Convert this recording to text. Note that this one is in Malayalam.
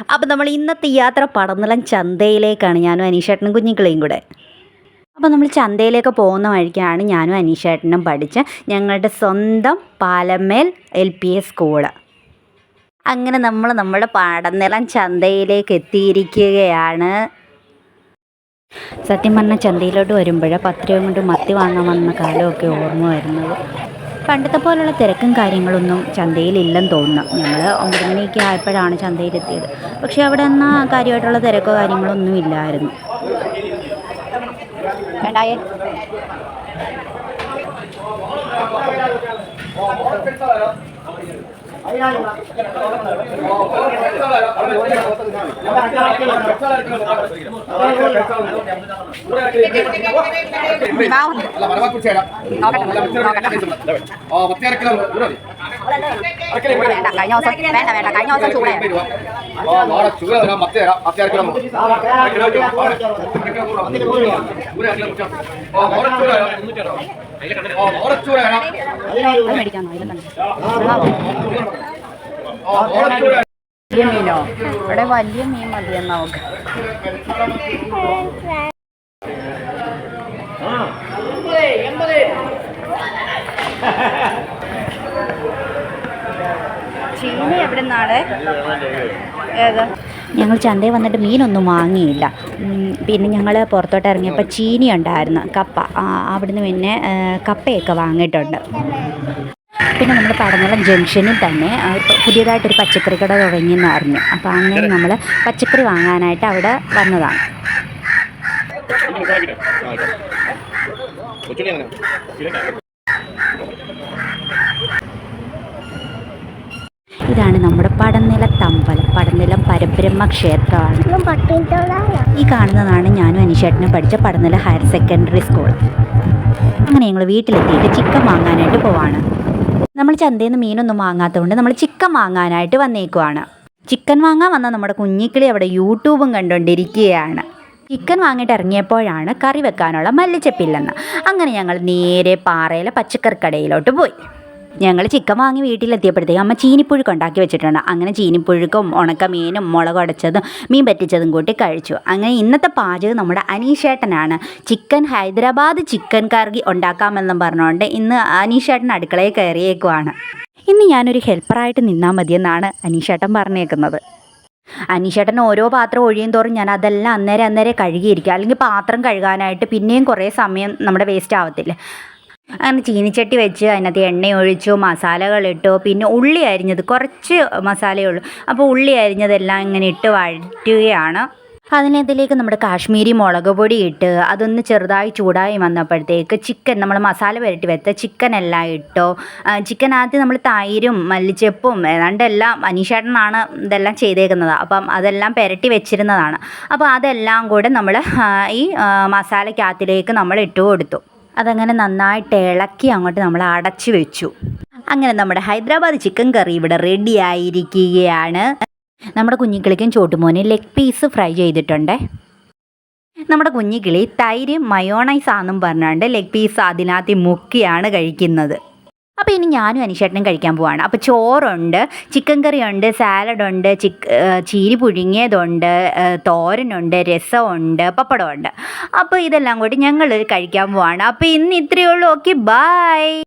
അപ്പോൾ നമ്മൾ ഇന്നത്തെ യാത്ര പടന്നിളം ചന്തയിലേക്കാണ്. ഞാനും അനീഷേട്ടനും കുഞ്ഞിക്കിളിയും കൂടെ. അപ്പോൾ നമ്മൾ ചന്തയിലേക്ക് പോകുന്ന വഴിക്കാണ് ഞാനും അനീഷേട്ടനും പഠിച്ച ഞങ്ങളുടെ സ്വന്തം Palamel L P S school അങ്ങനെ നമ്മൾ നമ്മുടെ പടന്നിളം ചന്തയിലേക്ക് എത്തിയിരിക്കുകയാണ്. സത്യം പറഞ്ഞാൽ ചന്തയിലോട്ട് വരുമ്പോഴേ പത്ത് രൂപ കൊണ്ട് മത്തി വാങ്ങാൻ വന്ന കാലമൊക്കെ ഓർമ്മ വരുന്നത്. പണ്ടത്തെ പോലുള്ള തിരക്കും കാര്യങ്ങളൊന്നും ചന്തയിലില്ലെന്ന് തോന്നുന്നു. ഞങ്ങൾ ഒമ്പത് മണിയൊക്കെ ആയപ്പോഴാണ് ചന്തയിലെത്തിയത്. പക്ഷേ അവിടെ എന്നാൽ കാര്യമായിട്ടുള്ള തിരക്കോ കാര്യങ്ങളൊന്നും ഇല്ലായിരുന്നു. വേണ്ടായേ? കഴിഞ്ഞ ദിവസം വേണ്ട വേണ്ട കഴിഞ്ഞ ദിവസം ചൂടാ മീനോ ഇവിടെ വലിയ മീൻ മതിയെന്ന് നമുക്ക് ചീനി എവിടെ നിന്നാണ്? ഏത്? ഞങ്ങൾ ചന്തയിൽ വന്നിട്ട് മീനൊന്നും വാങ്ങിയില്ല. പിന്നെ ഞങ്ങൾ പുറത്തോട്ട് ഇറങ്ങിയപ്പോൾ ചീനി ഉണ്ടായിരുന്നു കപ്പ. അവിടുന്ന് പിന്നെ കപ്പയൊക്കെ വാങ്ങിയിട്ടുണ്ട്. പിന്നെ നമ്മൾ പടനിലം ജംഗ്ഷനിൽ തന്നെ പുതിയതായിട്ടൊരു പച്ചക്കറി കട തുടങ്ങിയെന്ന് അറിഞ്ഞു അപ്പോൾ അങ്ങനെ നമ്മൾ പച്ചക്കറി വാങ്ങാനായിട്ട് അവിടെ വന്നതാണ്. ഇതാണ് നമ്മുടെ പടനിലത്തമ്പലം പടനിലം പരബ്രഹ്മ ക്ഷേത്രമാണ്. ഈ കാണുന്നതാണ് ഞാനും അനിഷേട്ടനും പഠിച്ച പടനില ഹയർ സെക്കൻഡറി സ്കൂൾ. അങ്ങനെ ഞങ്ങൾ വീട്ടിലെത്തിയിട്ട് ചിക്കൻ വാങ്ങാനായിട്ട് പോവാണ്. നമ്മൾ ചന്തയിൽ നിന്ന് മീനൊന്നും വാങ്ങാത്തതുകൊണ്ട് നമ്മൾ ചിക്കൻ വാങ്ങാനായിട്ട് വന്നേക്കുവാണ്. ചിക്കൻ വാങ്ങാൻ വന്ന നമ്മുടെ കുഞ്ഞിക്കിളി അവിടെ യൂട്യൂബും കണ്ടുകൊണ്ടിരിക്കുകയാണ്. ചിക്കൻ വാങ്ങിയിട്ട് ഇറങ്ങിയപ്പോഴാണ് കറി വെക്കാനുള്ള മല്ലിച്ചപ്പില്ലെന്ന്. അങ്ങനെ ഞങ്ങൾ നേരെ പാറയിലെ പച്ചക്കറി കടയിലോട്ട് പോയി. ഞങ്ങൾ ചിക്കൻ വാങ്ങി വീട്ടിലെത്തിയപ്പോഴത്തേക്കും അമ്മ ചീനിപ്പുഴുക്ക് ഉണ്ടാക്കി വെച്ചിട്ടുണ്ട്. അങ്ങനെ ചീനിപ്പുഴുക്കും ഉണക്കമീനും മുളക് അടച്ചതും മീൻ പറ്റിച്ചതും കൂട്ടി കഴിച്ചു. അങ്ങനെ ഇന്നത്തെ പാചകം നമ്മുടെ അനീഷേട്ടനാണ്. ചിക്കൻ ഹൈദരാബാദ് ചിക്കൻ കറി ഉണ്ടാക്കാമെന്നും പറഞ്ഞുകൊണ്ട് ഇന്ന് അനീഷേട്ടൻ അടുക്കളയിൽ കയറിയേക്കുവാണ്. ഇന്ന് ഞാനൊരു ഹെൽപ്പറായിട്ട് നിന്നാൽ മതിയെന്നാണ് അനീഷേട്ടൻ പറഞ്ഞേക്കുന്നത്. അനീഷേട്ടൻ ഓരോ പാത്രം ഒഴിയും തോറും ഞാൻ അതെല്ലാം അന്നേരം അന്നേരം കഴുകിയിരിക്കുക അല്ലെങ്കിൽ പാത്രം കഴുകാനായിട്ട് പിന്നെയും കുറേ സമയം നമ്മുടെ വേസ്റ്റ് ആവത്തില്ല. അങ്ങനെ ചീനിച്ചട്ടി വെച്ച് അതിനകത്ത് എണ്ണ ഒഴിച്ചു മസാലകളിട്ടു പിന്നെ ഉള്ളി അരിഞ്ഞത് കുറച്ച് മസാലയേ ഉള്ളൂ. അപ്പോൾ ഉള്ളി അരിഞ്ഞതെല്ലാം ഇങ്ങനെ ഇട്ട് വഴറ്റുകയാണ്. അതിനകത്തിലേക്ക് നമ്മുടെ കാശ്മീരി മുളക് പൊടി ഇട്ട് അതൊന്ന് ചെറുതായി ചൂടായി വന്നപ്പോഴത്തേക്ക് ചിക്കൻ നമ്മൾ മസാല പുരട്ടി വെച്ച ചിക്കൻ എല്ലാം ഇട്ടോ. ചിക്കനകത്ത് നമ്മൾ തൈരും മല്ലിച്ചെപ്പും ഏതാണ്ട് എല്ലാം അനീഷേട്ടനാണ് ഇതെല്ലാം ചെയ്തേക്കുന്നത്. അപ്പം അതെല്ലാം പുരട്ടി വെച്ചിരുന്നതാണ്. അപ്പോൾ അതെല്ലാം കൂടെ നമ്മൾ ഈ മസാലക്കകത്തിലേക്ക് നമ്മൾ ഇട്ട് കൊടുത്തു. അതങ്ങനെ നന്നായിട്ട് ഇളക്കി അങ്ങോട്ട് നമ്മൾ അടച്ചു വെച്ചു. അങ്ങനെ നമ്മുടെ ഹൈദരാബാദ് ചിക്കൻ കറി ഇവിടെ റെഡി ആയിരിക്കുകയാണ്. നമ്മുടെ കുഞ്ഞിക്കിളിക്കും ചോട്ടുമോനും ലെഗ് പീസ് ഫ്രൈ ചെയ്തിട്ടുണ്ട്. നമ്മുടെ കുഞ്ഞിക്കിളി തൈര് മയോണൈസ് ആണെന്നും പറഞ്ഞുകൊണ്ട് ലെഗ് പീസ് അതിനകത്ത് മുക്കിയാണ് കഴിക്കുന്നത്. അപ്പോൾ ഇനി ഞാനും അനിഷേട്ടനും കഴിക്കാൻ പോവാണ്. അപ്പോൾ ചോറുണ്ട് ചിക്കൻ കറിയുണ്ട് സാലഡുണ്ട് ചിക്ക് ചീരി പുഴുങ്ങിയതുണ്ട് തോരനുണ്ട് രസമുണ്ട് പപ്പടമുണ്ട് അപ്പോൾ ഇതെല്ലാം കൂടി ഞങ്ങൾ കഴിക്കാൻ പോവാണ്. അപ്പോൾ ഇന്ന് ഇത്രയേ ഉള്ളൂ. Okay bye